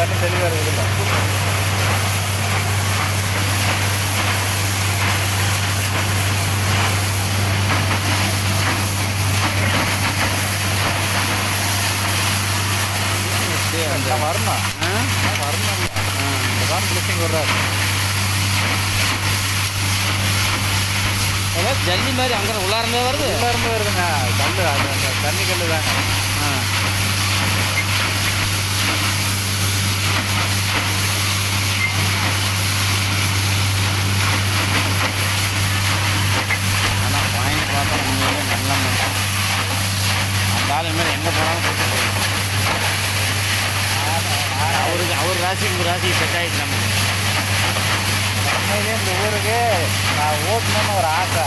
தண்ணி தெளிவாக இருக்குதுல்ல வரணும் வரணும் தான் பிளஸிங் வர்றாரு. ஜல்லி மாதிரி அங்கே உள்ளாரமே வருது? எல்லாருமே வருதுங்க. கல் தண்ணி கல் தாங்க. காலையில் ஆள் எங்கே போனாலும் போட்டு போயிடும். அவருக்கு அவர் ராசிக்கு ஒரு ராசி செட் ஆகிட்டு நம்ம. உண்மையிலே இந்த ஊருக்கு நான் ஓட்டணும்னு ஒரு ஆசை.